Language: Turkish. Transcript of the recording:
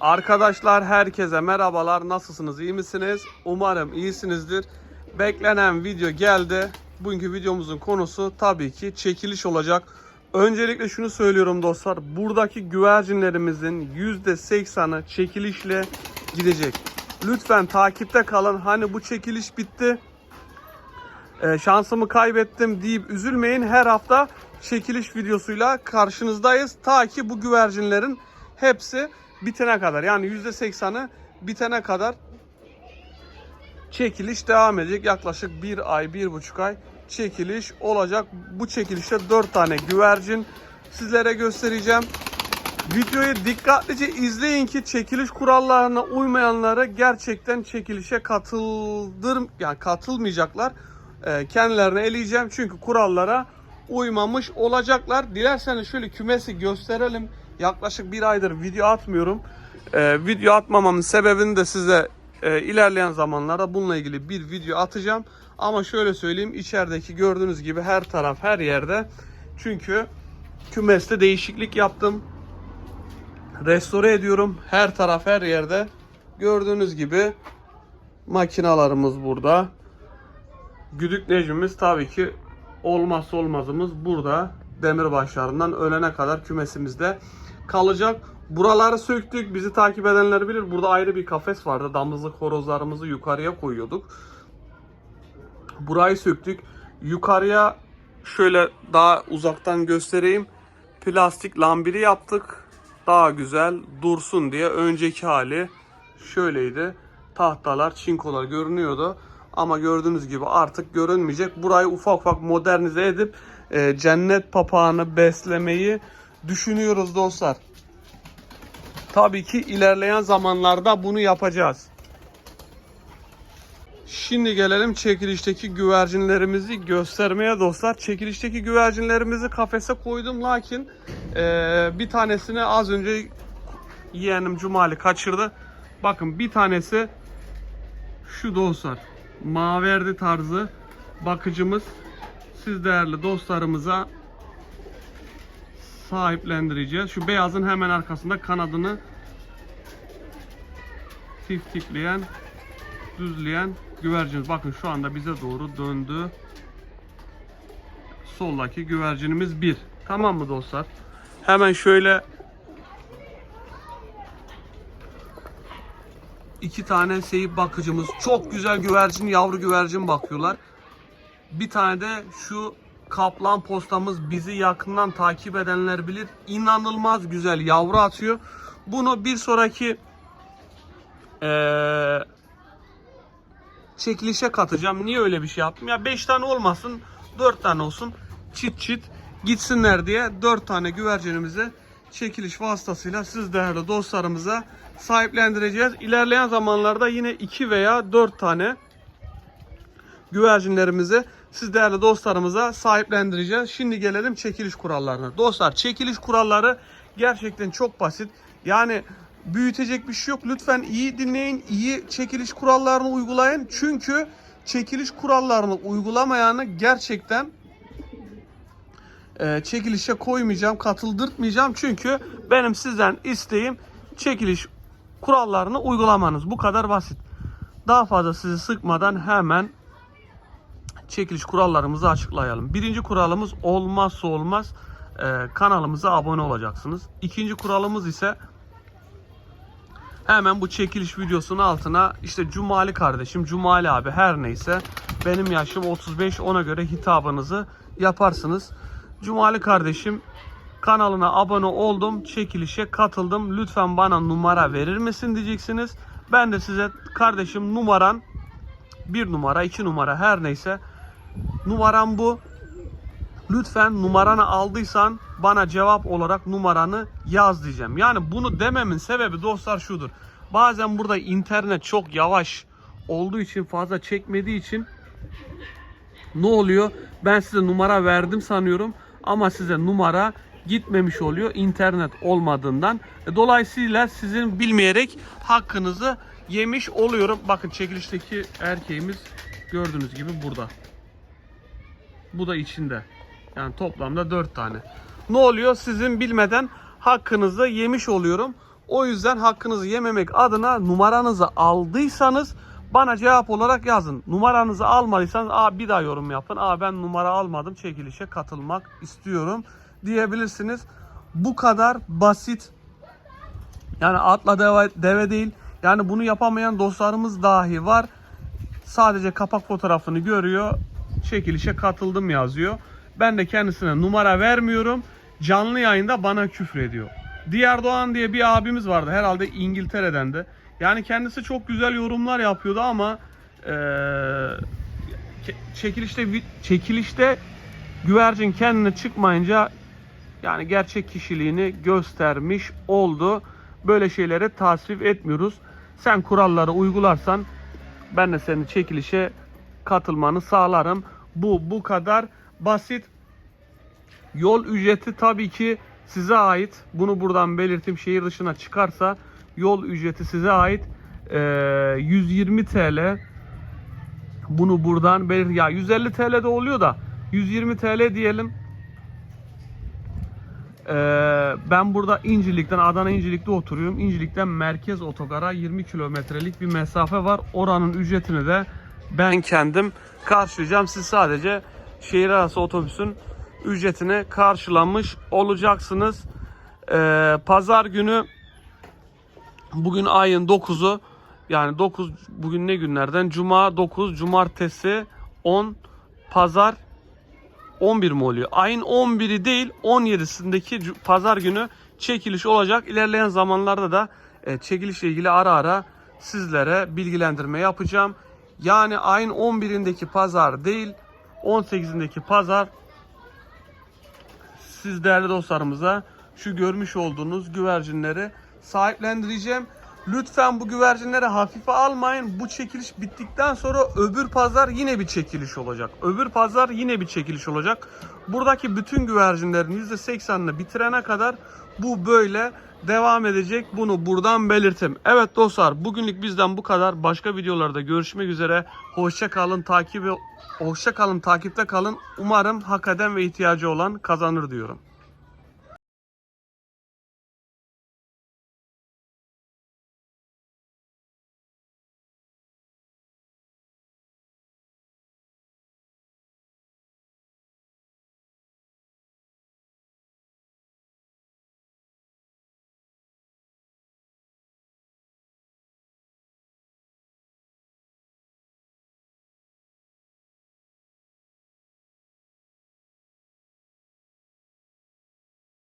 Arkadaşlar herkese merhabalar. Nasılsınız? iyi misiniz? Umarım iyisinizdir. Beklenen video geldi. Bugünkü videomuzun konusu tabii ki çekiliş olacak. Öncelikle şunu söylüyorum dostlar. Buradaki güvercinlerimizin %80'ı çekilişle gidecek. Lütfen takipte kalın. Hani bu çekiliş bitti. Ee, şansımı kaybettim deyip üzülmeyin. Her hafta çekiliş videosuyla karşınızdayız. Ta ki bu güvercinlerin hepsi bitene kadar. Yani %80'ı bitene kadar çekiliş devam edecek. Yaklaşık bir ay, bir buçuk ay çekiliş olacak. Bu çekilişte 4 tane güvercin sizlere göstereceğim. Videoyu dikkatlice izleyin ki çekiliş kurallarına uymayanları gerçekten çekilişe katıldır yani katılmayacaklar. Ee, kendilerini eleyeceğim çünkü kurallara uymamış olacaklar. Dilerseniz şöyle kümesi gösterelim. Yaklaşık bir aydır video atmıyorum. Ee, video atmamamın sebebini de size e, ilerleyen zamanlarda bununla ilgili bir video atacağım. Ama şöyle söyleyeyim içerideki gördüğünüz gibi her taraf her yerde. Çünkü kümeste değişiklik yaptım restore ediyorum. Her taraf her yerde. Gördüğünüz gibi makinalarımız burada. Güdük necmimiz tabii ki olmazsa olmazımız burada. Demirbaşlarından ölene kadar kümesimizde kalacak. Buraları söktük. Bizi takip edenler bilir. Burada ayrı bir kafes vardı. Damızlık horozlarımızı yukarıya koyuyorduk. Burayı söktük. Yukarıya şöyle daha uzaktan göstereyim. Plastik lambiri yaptık. Daha güzel dursun diye önceki hali şöyleydi. Tahtalar, çinkolar görünüyordu. Ama gördüğünüz gibi artık görünmeyecek. Burayı ufak ufak modernize edip e, cennet papağanı beslemeyi düşünüyoruz dostlar. Tabii ki ilerleyen zamanlarda bunu yapacağız. Şimdi gelelim çekilişteki güvercinlerimizi göstermeye dostlar. Çekilişteki güvercinlerimizi kafese koydum lakin eee, bir tanesini az önce yeğenim Cumali kaçırdı. Bakın bir tanesi şu dostlar. Maverdi tarzı bakıcımız. Siz değerli dostlarımıza sahiplendireceğiz. Şu beyazın hemen arkasında kanadını tiftikleyen düzleyen güverciniz. Bakın şu anda bize doğru döndü. Soldaki güvercinimiz bir. Tamam mı dostlar? Hemen şöyle iki tane seyip bakıcımız. Çok güzel güvercin, yavru güvercin bakıyorlar. Bir tane de şu kaplan postamız bizi yakından takip edenler bilir. İnanılmaz güzel yavru atıyor. Bunu bir sonraki eee çekilişe katacağım. Niye öyle bir şey yaptım? Ya 5 tane olmasın, 4 tane olsun. Çit çit gitsinler diye 4 tane güvercinimizi çekiliş vasıtasıyla siz değerli dostlarımıza sahiplendireceğiz. İlerleyen zamanlarda yine 2 veya 4 tane güvercinlerimizi siz değerli dostlarımıza sahiplendireceğiz. Şimdi gelelim çekiliş kurallarına. Dostlar çekiliş kuralları gerçekten çok basit. Yani büyütecek bir şey yok. Lütfen iyi dinleyin, iyi çekiliş kurallarını uygulayın. Çünkü çekiliş kurallarını uygulamayanı gerçekten e, çekilişe koymayacağım, katıldırtmayacağım. Çünkü benim sizden isteğim çekiliş kurallarını uygulamanız. Bu kadar basit. Daha fazla sizi sıkmadan hemen çekiliş kurallarımızı açıklayalım. Birinci kuralımız olmazsa olmaz e, kanalımıza abone olacaksınız. İkinci kuralımız ise hemen bu çekiliş videosunun altına işte Cumali kardeşim, Cumali abi her neyse benim yaşım 35 ona göre hitabınızı yaparsınız. Cumali kardeşim kanalına abone oldum, çekilişe katıldım. Lütfen bana numara verir misin diyeceksiniz. Ben de size kardeşim numaran bir numara, iki numara her neyse numaram bu. Lütfen numaranı aldıysan bana cevap olarak numaranı yaz diyeceğim. Yani bunu dememin sebebi dostlar şudur. Bazen burada internet çok yavaş olduğu için fazla çekmediği için ne oluyor? Ben size numara verdim sanıyorum ama size numara gitmemiş oluyor internet olmadığından. E, Dolayısıyla sizin bilmeyerek hakkınızı yemiş oluyorum. Bakın çekilişteki erkeğimiz gördüğünüz gibi burada. Bu da içinde. Yani toplamda 4 tane. Ne oluyor? Sizin bilmeden hakkınızı yemiş oluyorum. O yüzden hakkınızı yememek adına numaranızı aldıysanız bana cevap olarak yazın. Numaranızı almadıysanız Aa, bir daha yorum yapın. Aa, ben numara almadım çekilişe katılmak istiyorum diyebilirsiniz. Bu kadar basit. Yani atla deve, deve değil. Yani bunu yapamayan dostlarımız dahi var. Sadece kapak fotoğrafını görüyor. Çekilişe katıldım yazıyor. Ben de kendisine numara vermiyorum. Canlı yayında bana küfür ediyor. Diğer Doğan diye bir abimiz vardı. Herhalde İngiltere'den de. Yani kendisi çok güzel yorumlar yapıyordu ama ke- çekilişte çekilişte güvercin kendine çıkmayınca yani gerçek kişiliğini göstermiş oldu. Böyle şeylere tasvip etmiyoruz. Sen kuralları uygularsan ben de senin çekilişe katılmanı sağlarım. Bu bu kadar basit. Yol ücreti tabii ki size ait. Bunu buradan belirteyim. Şehir dışına çıkarsa yol ücreti size ait. Ee, 120 TL. Bunu buradan belir ya 150 TL de oluyor da 120 TL diyelim. Ee, ben burada İncirlik'ten Adana İncirlik'te oturuyorum. İncirlik'ten merkez otogara 20 kilometrelik bir mesafe var. Oranın ücretini de ben kendim karşılayacağım. Siz sadece şehir arası otobüsün ücretini karşılamış olacaksınız. Ee, Pazar günü bugün ayın 9'u yani 9 bugün ne günlerden? Cuma 9, cumartesi 10, pazar 11 mi oluyor? Ayın 11'i değil 17'sindeki cu- pazar günü çekiliş olacak. İlerleyen zamanlarda da e, çekilişle ilgili ara ara sizlere bilgilendirme yapacağım. Yani ayın 11'indeki pazar değil 18'indeki pazar siz değerli dostlarımıza şu görmüş olduğunuz güvercinleri sahiplendireceğim. Lütfen bu güvercinleri hafife almayın. Bu çekiliş bittikten sonra öbür pazar yine bir çekiliş olacak. Öbür pazar yine bir çekiliş olacak. Buradaki bütün güvercinlerin %80'ini bitirene kadar bu böyle devam edecek. Bunu buradan belirtim. Evet dostlar bugünlük bizden bu kadar. Başka videolarda görüşmek üzere. Hoşça kalın, takip hoşça kalın, takipte kalın. Umarım hak eden ve ihtiyacı olan kazanır diyorum.